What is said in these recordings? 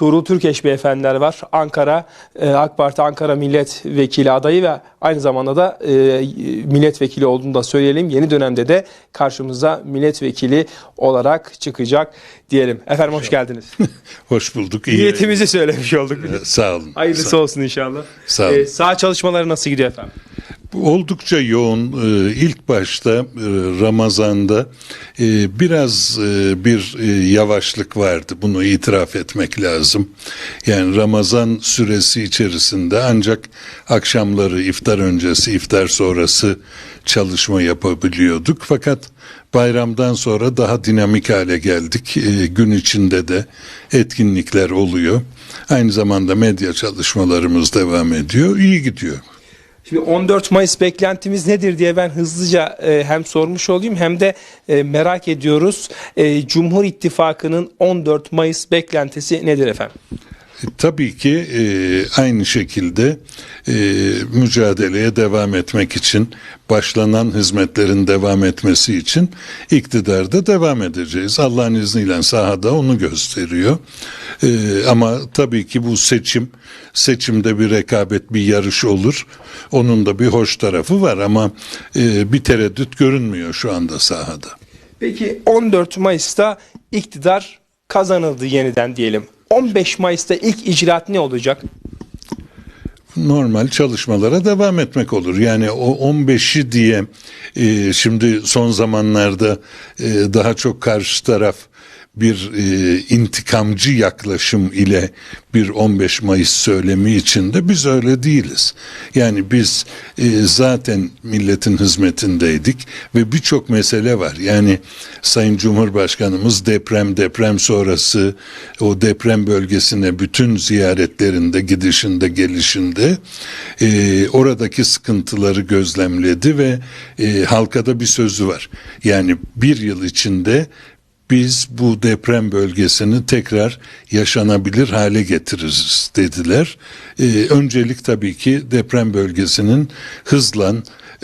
Tuğrul Türkeş beyefendiler var. Ankara e, AK Parti Ankara Milletvekili adayı ve aynı zamanda da e, milletvekili olduğunu da söyleyelim. Yeni dönemde de karşımıza milletvekili olarak çıkacak diyelim. Efendim hoş geldiniz. Hoş bulduk. iyi Niyetimizi söylemiş olduk. Sağ olun. Hayırlısı Sağ- olsun inşallah. Sağ olun. E, sağ çalışmaları nasıl gidiyor efendim? Oldukça yoğun. Ee, İlk başta e, Ramazan'da e, biraz e, bir e, yavaşlık vardı. Bunu itiraf etmek lazım. Yani Ramazan süresi içerisinde ancak akşamları iftar öncesi, iftar sonrası çalışma yapabiliyorduk. Fakat bayramdan sonra daha dinamik hale geldik. E, Gün içinde de etkinlikler oluyor. Aynı zamanda medya çalışmalarımız devam ediyor. İyi gidiyor. Şimdi 14 Mayıs beklentimiz nedir diye ben hızlıca e, hem sormuş olayım hem de e, merak ediyoruz. E, Cumhur İttifakı'nın 14 Mayıs beklentisi nedir efendim? Tabii ki e, aynı şekilde e, mücadeleye devam etmek için başlanan hizmetlerin devam etmesi için iktidarda devam edeceğiz. Allah'ın izniyle sahada onu gösteriyor. E, ama tabii ki bu seçim seçimde bir rekabet bir yarış olur. Onun da bir hoş tarafı var ama e, bir tereddüt görünmüyor şu anda sahada. Peki 14 Mayıs'ta iktidar kazanıldı yeniden diyelim. 15 Mayıs'ta ilk icraat ne olacak? normal çalışmalara devam etmek olur. Yani o 15'i diye e, şimdi son zamanlarda e, daha çok karşı taraf bir e, intikamcı yaklaşım ile bir 15 Mayıs söylemi içinde biz öyle değiliz. Yani biz e, zaten milletin hizmetindeydik ve birçok mesele var. Yani Sayın Cumhurbaşkanımız deprem deprem sonrası o deprem bölgesine bütün ziyaretlerinde gidişinde gelişinde e, oradaki sıkıntıları gözlemledi ve e, halkada bir sözü var. Yani bir yıl içinde biz bu deprem bölgesini tekrar yaşanabilir hale getiririz dediler. Ee, öncelik tabii ki deprem bölgesinin hızla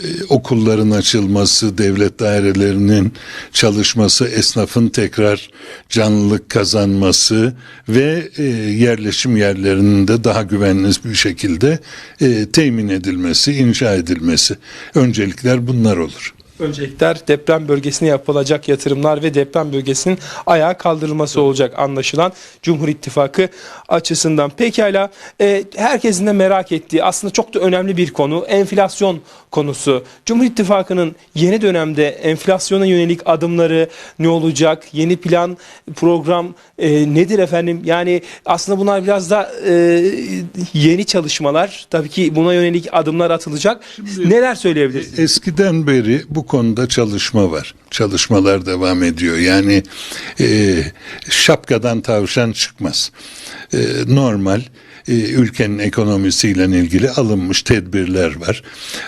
e, okulların açılması, devlet dairelerinin çalışması, esnafın tekrar canlılık kazanması ve e, yerleşim yerlerinin de daha güvenli bir şekilde e, temin edilmesi, inşa edilmesi. Öncelikler bunlar olur. Öncelikler deprem bölgesine yapılacak yatırımlar ve deprem bölgesinin ayağa kaldırılması olacak anlaşılan Cumhur İttifakı açısından. Pekala e, herkesin de merak ettiği aslında çok da önemli bir konu enflasyon konusu. Cumhur İttifakı'nın yeni dönemde enflasyona yönelik adımları ne olacak? Yeni plan program e, nedir efendim? Yani aslında bunlar biraz da e, yeni çalışmalar. Tabii ki buna yönelik adımlar atılacak. Neler söyleyebilirsiniz? Eskiden beri bu konuda çalışma var. Çalışmalar devam ediyor. Yani e, şapkadan tavşan çıkmaz. E, normal e, ülkenin ekonomisiyle ilgili alınmış tedbirler var.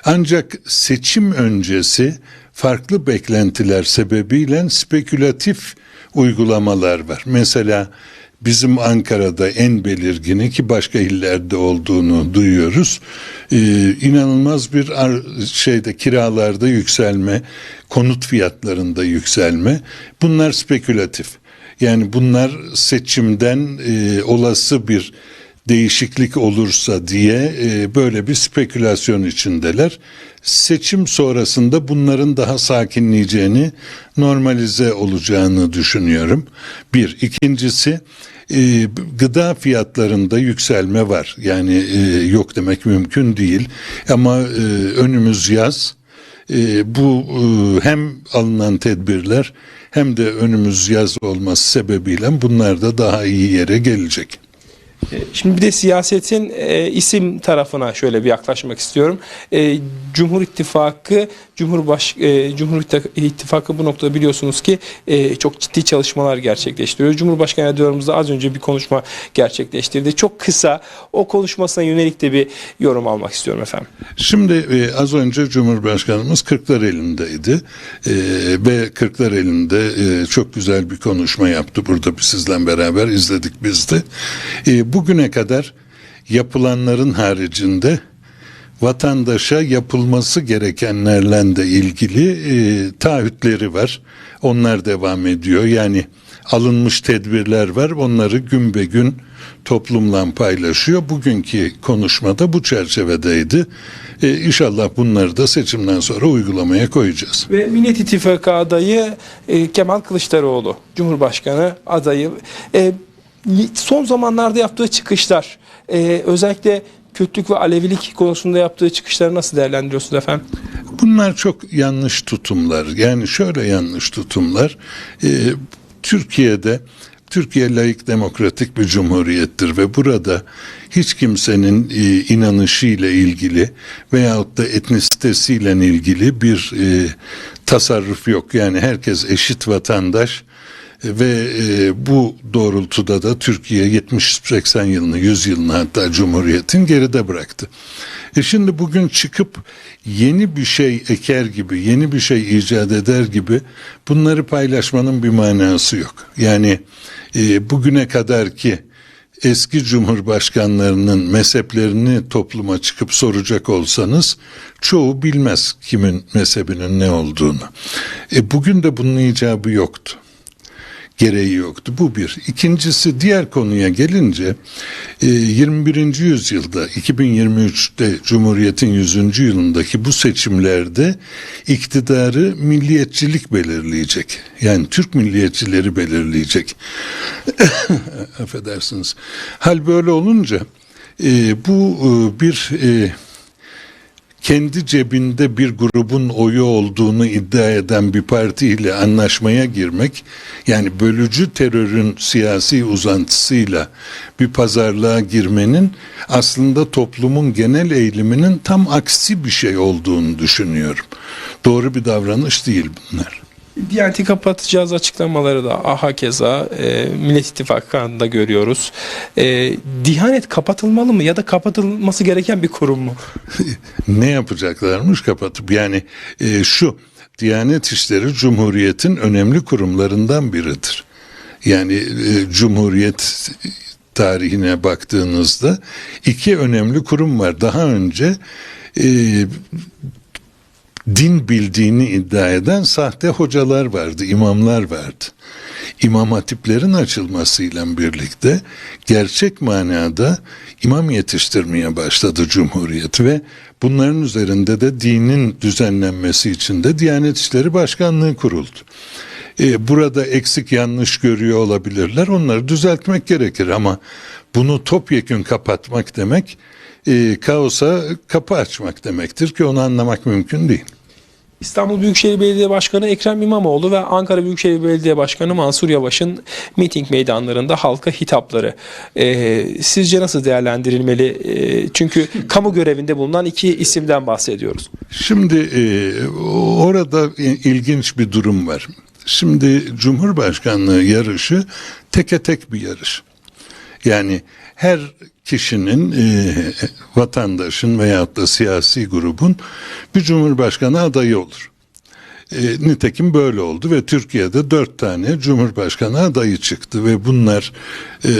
Ancak seçim öncesi farklı beklentiler sebebiyle spekülatif uygulamalar var. Mesela bizim Ankara'da en belirgini ki başka illerde olduğunu duyuyoruz. Ee, inanılmaz bir şeyde kiralarda yükselme, konut fiyatlarında yükselme. Bunlar spekülatif. Yani bunlar seçimden e, olası bir değişiklik olursa diye e, böyle bir spekülasyon içindeler. Seçim sonrasında bunların daha sakinleyeceğini, normalize olacağını düşünüyorum. Bir. ikincisi e, gıda fiyatlarında yükselme var. Yani e, yok demek mümkün değil. Ama e, önümüz yaz. E, bu e, hem alınan tedbirler hem de önümüz yaz olması sebebiyle bunlar da daha iyi yere gelecek. Şimdi bir de siyasetin e, isim tarafına şöyle bir yaklaşmak istiyorum. E, Cumhur İttifakı, Cumhurbaş e, Cumhur İttifakı bu noktada biliyorsunuz ki e, çok ciddi çalışmalar gerçekleştiriyor. Cumhurbaşkanı da az önce bir konuşma gerçekleştirdi. Çok kısa o konuşmasına yönelik de bir yorum almak istiyorum efendim. Şimdi e, az önce Cumhurbaşkanımız Kırklareli'ndeydi e, ve Kırklareli'nde e, çok güzel bir konuşma yaptı. Burada sizle beraber izledik biz de. E, bugüne kadar yapılanların haricinde vatandaşa yapılması gerekenlerle de ilgili e, taahhütleri var. Onlar devam ediyor. Yani alınmış tedbirler var. Onları gün be gün toplumla paylaşıyor. Bugünkü konuşmada bu çerçevedeydi. E, inşallah bunları da seçimden sonra uygulamaya koyacağız. Ve Millet İttifakı adayı e, Kemal Kılıçdaroğlu, Cumhurbaşkanı adayı. E, son zamanlarda yaptığı çıkışlar, e, özellikle Kürtlük ve Alevilik konusunda yaptığı çıkışları nasıl değerlendiriyorsunuz efendim? Bunlar çok yanlış tutumlar. Yani şöyle yanlış tutumlar. Ee, Türkiye'de Türkiye layık demokratik bir cumhuriyettir ve burada hiç kimsenin e, inanışıyla ilgili veyahut da etnisitesiyle ilgili bir e, tasarruf yok. Yani herkes eşit vatandaş ve e, bu doğrultuda da Türkiye 70-80 yılını, 100 yılını hatta Cumhuriyet'in geride bıraktı. E şimdi bugün çıkıp yeni bir şey eker gibi, yeni bir şey icat eder gibi bunları paylaşmanın bir manası yok. Yani e, bugüne kadar ki eski cumhurbaşkanlarının mezheplerini topluma çıkıp soracak olsanız çoğu bilmez kimin mezhebinin ne olduğunu. E bugün de bunun icabı yoktu gereği yoktu. Bu bir. İkincisi diğer konuya gelince 21. yüzyılda 2023'te Cumhuriyet'in 100. yılındaki bu seçimlerde iktidarı milliyetçilik belirleyecek. Yani Türk milliyetçileri belirleyecek. Affedersiniz. Hal böyle olunca bu bir kendi cebinde bir grubun oyu olduğunu iddia eden bir partiyle anlaşmaya girmek yani bölücü terörün siyasi uzantısıyla bir pazarlığa girmenin aslında toplumun genel eğiliminin tam aksi bir şey olduğunu düşünüyorum. Doğru bir davranış değil bunlar. Diyaneti kapatacağız açıklamaları da aha keza e, Millet İttifakı kanalında görüyoruz. E, Diyanet kapatılmalı mı ya da kapatılması gereken bir kurum mu? ne yapacaklarmış kapatıp yani e, şu Diyanet İşleri Cumhuriyet'in önemli kurumlarından biridir. Yani e, Cumhuriyet tarihine baktığınızda iki önemli kurum var. Daha önce e, din bildiğini iddia eden sahte hocalar vardı, imamlar vardı. İmam hatiplerin açılmasıyla birlikte gerçek manada imam yetiştirmeye başladı Cumhuriyet ve bunların üzerinde de dinin düzenlenmesi için de Diyanet İşleri Başkanlığı kuruldu. Ee, burada eksik yanlış görüyor olabilirler. Onları düzeltmek gerekir ama bunu topyekün kapatmak demek e, kaosa kapı açmak demektir ki onu anlamak mümkün değil. İstanbul Büyükşehir Belediye Başkanı Ekrem İmamoğlu ve Ankara Büyükşehir Belediye Başkanı Mansur Yavaş'ın miting meydanlarında halka hitapları. Ee, sizce nasıl değerlendirilmeli? Ee, çünkü kamu görevinde bulunan iki isimden bahsediyoruz. Şimdi e, orada ilginç bir durum var. Şimdi Cumhurbaşkanlığı yarışı teke tek bir yarış. Yani her kişinin, e, vatandaşın veyahut da siyasi grubun bir cumhurbaşkanı adayı olur. E, nitekim böyle oldu ve Türkiye'de dört tane cumhurbaşkanı adayı çıktı ve bunlar e,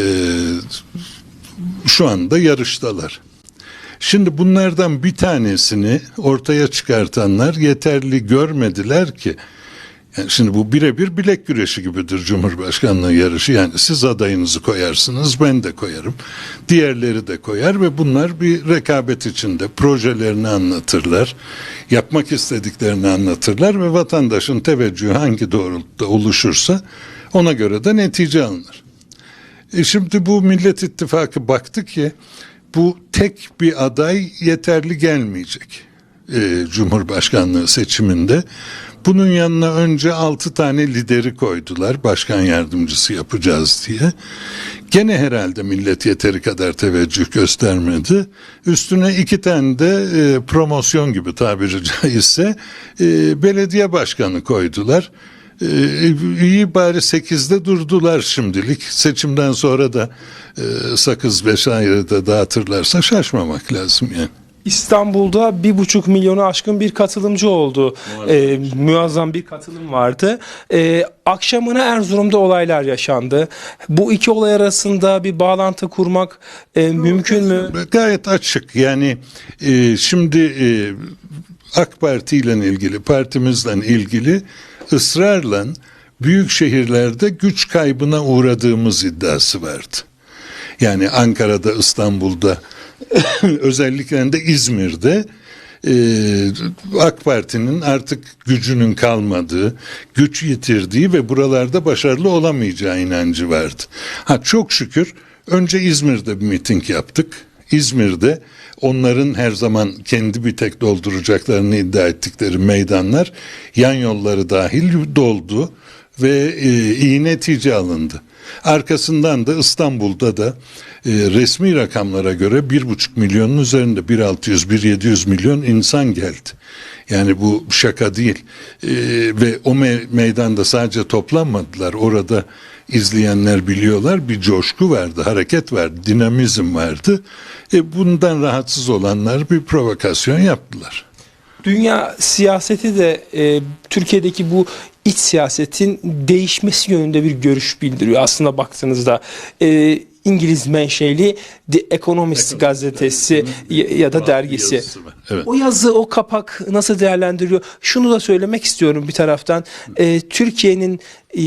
şu anda yarıştalar. Şimdi bunlardan bir tanesini ortaya çıkartanlar yeterli görmediler ki yani şimdi bu birebir bilek güreşi gibidir Cumhurbaşkanlığı yarışı. Yani siz adayınızı koyarsınız, ben de koyarım. Diğerleri de koyar ve bunlar bir rekabet içinde projelerini anlatırlar. Yapmak istediklerini anlatırlar ve vatandaşın teveccühü hangi doğrultuda oluşursa ona göre de netice alınır. E şimdi bu Millet İttifakı baktı ki bu tek bir aday yeterli gelmeyecek e, Cumhurbaşkanlığı seçiminde. Bunun yanına önce altı tane lideri koydular başkan yardımcısı yapacağız diye. Gene herhalde millet yeteri kadar teveccüh göstermedi. Üstüne iki tane de e, promosyon gibi tabiri caizse e, belediye başkanı koydular. Ee, iyi bari 8'de durdular şimdilik. Seçimden sonra da e, sakız vesaire de dağıtırlarsa şaşmamak lazım yani. İstanbul'da bir buçuk milyonu aşkın bir katılımcı oldu. Ee, muazzam bir katılım vardı. Ee, akşamına Erzurum'da olaylar yaşandı. Bu iki olay arasında bir bağlantı kurmak e, mümkün mü? Gayet açık. Yani e, şimdi e, AK Parti ile ilgili, partimizle ilgili ısrarla büyük şehirlerde güç kaybına uğradığımız iddiası vardı. Yani Ankara'da, İstanbul'da, özellikle de İzmir'de e, AK Parti'nin artık gücünün kalmadığı, güç yitirdiği ve buralarda başarılı olamayacağı inancı vardı. Ha çok şükür önce İzmir'de bir miting yaptık. İzmir'de onların her zaman kendi bir tek dolduracaklarını iddia ettikleri meydanlar yan yolları dahil doldu ve e, iyi netice alındı. Arkasından da İstanbul'da da e, resmi rakamlara göre bir buçuk milyonun üzerinde 1.600-1.700 milyon insan geldi. Yani bu şaka değil. E, ve o me- meydanda sadece toplanmadılar. Orada izleyenler biliyorlar bir coşku vardı, hareket vardı, dinamizm vardı. E, bundan rahatsız olanlar bir provokasyon yaptılar. Dünya siyaseti de e, Türkiye'deki bu iç siyasetin değişmesi yönünde bir görüş bildiriyor. Aslında baktığınızda e, İngiliz menşeli The Economist gazetesi ya, ya da dergisi. Yazısı evet. O yazı, o kapak nasıl değerlendiriyor? Şunu da söylemek istiyorum bir taraftan. E, Türkiye'nin e,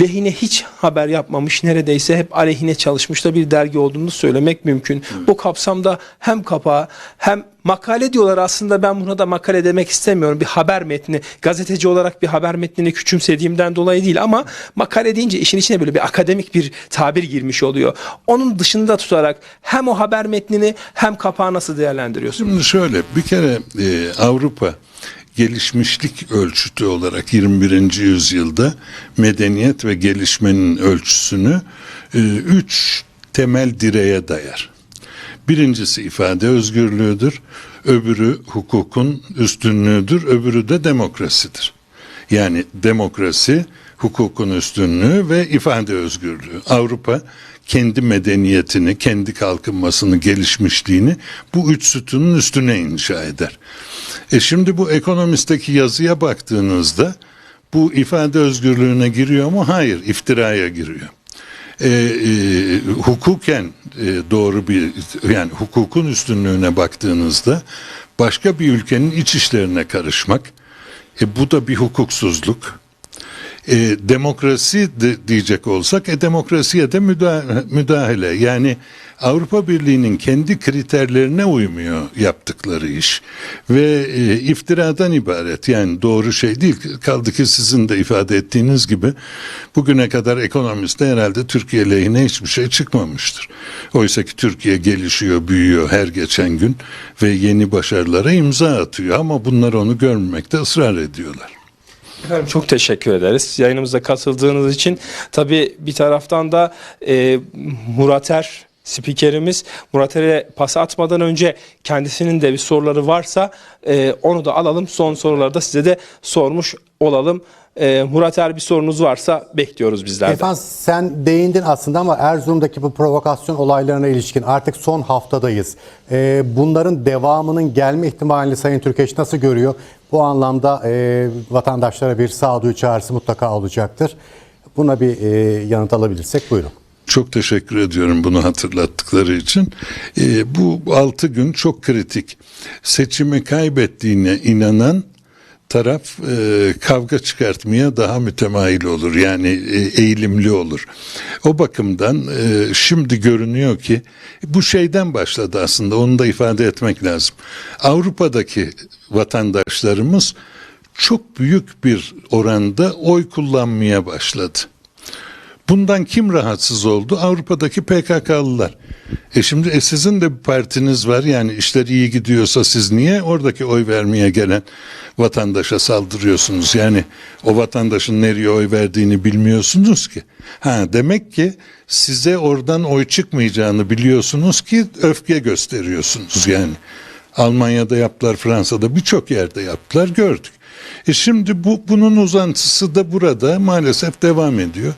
lehine hiç haber yapmamış, neredeyse hep aleyhine çalışmış da bir dergi olduğunu söylemek mümkün. O kapsamda hem kapağı hem makale diyorlar aslında ben buna da makale demek istemiyorum. Bir haber metni, gazeteci olarak bir haber metnini küçümsediğimden dolayı değil ama makale deyince işin içine böyle bir akademik bir tabir girmiş oluyor. Onun dışında tutarak hem o haber metnini hem kapağı nasıl değerlendiriyorsun? Şimdi şöyle bir kere e, Avrupa gelişmişlik ölçütü olarak 21. yüzyılda medeniyet ve gelişmenin ölçüsünü e, üç temel direğe dayar. Birincisi ifade özgürlüğüdür, öbürü hukukun üstünlüğüdür, öbürü de demokrasidir. Yani demokrasi, hukukun üstünlüğü ve ifade özgürlüğü. Avrupa kendi medeniyetini, kendi kalkınmasını, gelişmişliğini bu üç sütunun üstüne inşa eder. E şimdi bu ekonomisteki yazıya baktığınızda bu ifade özgürlüğüne giriyor mu? Hayır, iftiraya giriyor. E, e, hukuken e, doğru bir yani hukukun üstünlüğüne baktığınızda başka bir ülkenin iç işlerine karışmak e, bu da bir hukuksuzluk. E, demokrasi de diyecek olsak e, demokrasiye de müdahale, yani Avrupa Birliği'nin kendi kriterlerine uymuyor yaptıkları iş. Ve e, iftiradan ibaret. Yani doğru şey değil. Kaldı ki sizin de ifade ettiğiniz gibi bugüne kadar ekonomiste herhalde Türkiye lehine hiçbir şey çıkmamıştır. Oysa ki Türkiye gelişiyor büyüyor her geçen gün ve yeni başarılara imza atıyor. Ama bunlar onu görmemekte ısrar ediyorlar. Efendim çok teşekkür ederiz. Yayınımıza katıldığınız için tabii bir taraftan da e, Murat Er spikerimiz Murat Er'e pas atmadan önce kendisinin de bir soruları varsa e, onu da alalım. Son soruları da size de sormuş olalım. E, Murat Er bir sorunuz varsa bekliyoruz bizler de. Efendim sen değindin aslında ama Erzurum'daki bu provokasyon olaylarına ilişkin artık son haftadayız. Ee, bunların devamının gelme ihtimalini Sayın Türkeş nasıl görüyor? Bu anlamda e, vatandaşlara bir sağduyu çağrısı mutlaka olacaktır. Buna bir e, yanıt alabilirsek buyurun. Çok teşekkür ediyorum bunu hatırlattıkları için. Ee, bu altı gün çok kritik. Seçimi kaybettiğine inanan taraf e, kavga çıkartmaya daha mütemayil olur. Yani e, eğilimli olur. O bakımdan e, şimdi görünüyor ki bu şeyden başladı aslında onu da ifade etmek lazım. Avrupa'daki vatandaşlarımız çok büyük bir oranda oy kullanmaya başladı. Bundan kim rahatsız oldu? Avrupa'daki PKK'lılar. E şimdi e sizin de bir partiniz var yani işler iyi gidiyorsa siz niye oradaki oy vermeye gelen vatandaşa saldırıyorsunuz? Yani o vatandaşın nereye oy verdiğini bilmiyorsunuz ki. Ha demek ki size oradan oy çıkmayacağını biliyorsunuz ki öfke gösteriyorsunuz yani. Almanya'da yaptılar, Fransa'da birçok yerde yaptılar gördük. E şimdi bu bunun uzantısı da burada maalesef devam ediyor.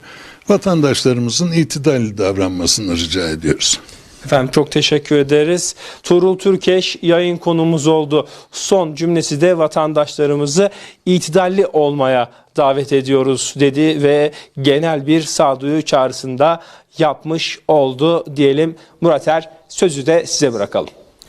Vatandaşlarımızın itidalli davranmasını rica ediyoruz. Efendim çok teşekkür ederiz. Tuğrul Türkeş yayın konumuz oldu. Son cümlesi de vatandaşlarımızı itidalli olmaya davet ediyoruz dedi ve genel bir sağduyu çağrısında yapmış oldu diyelim. Murat Er sözü de size bırakalım.